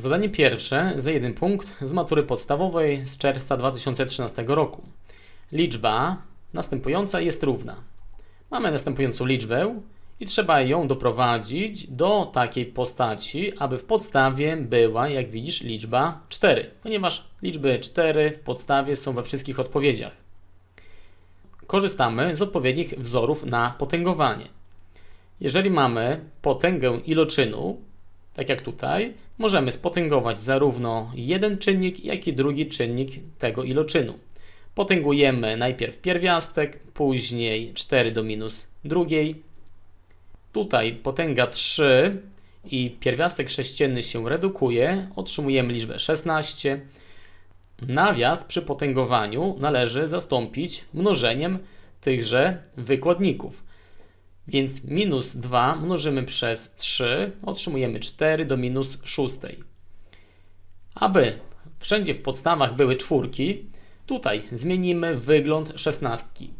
Zadanie pierwsze za jeden punkt z matury podstawowej z czerwca 2013 roku. Liczba następująca jest równa. Mamy następującą liczbę i trzeba ją doprowadzić do takiej postaci, aby w podstawie była, jak widzisz, liczba 4, ponieważ liczby 4 w podstawie są we wszystkich odpowiedziach. Korzystamy z odpowiednich wzorów na potęgowanie. Jeżeli mamy potęgę iloczynu, tak jak tutaj, możemy spotęgować zarówno jeden czynnik, jak i drugi czynnik tego iloczynu. Potęgujemy najpierw pierwiastek, później 4 do minus drugiej. Tutaj potęga 3 i pierwiastek sześcienny się redukuje, otrzymujemy liczbę 16. Nawias przy potęgowaniu należy zastąpić mnożeniem tychże wykładników. Więc minus 2 mnożymy przez 3, otrzymujemy 4 do minus 6. Aby wszędzie w podstawach były czwórki, tutaj zmienimy wygląd szesnastki.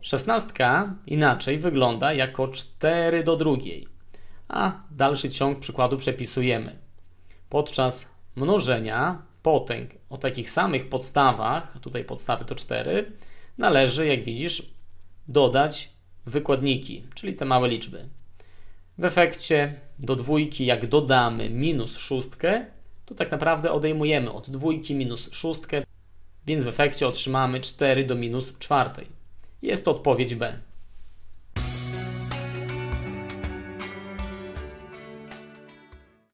Szesnastka inaczej wygląda jako 4 do drugiej, a dalszy ciąg przykładu przepisujemy. Podczas mnożenia potęg o takich samych podstawach, tutaj podstawy to 4, należy, jak widzisz, dodać wykładniki, czyli te małe liczby. W efekcie do dwójki, jak dodamy minus szóstkę, to tak naprawdę odejmujemy od dwójki minus szóstkę, więc w efekcie otrzymamy 4 do minus czwartej. Jest to odpowiedź B.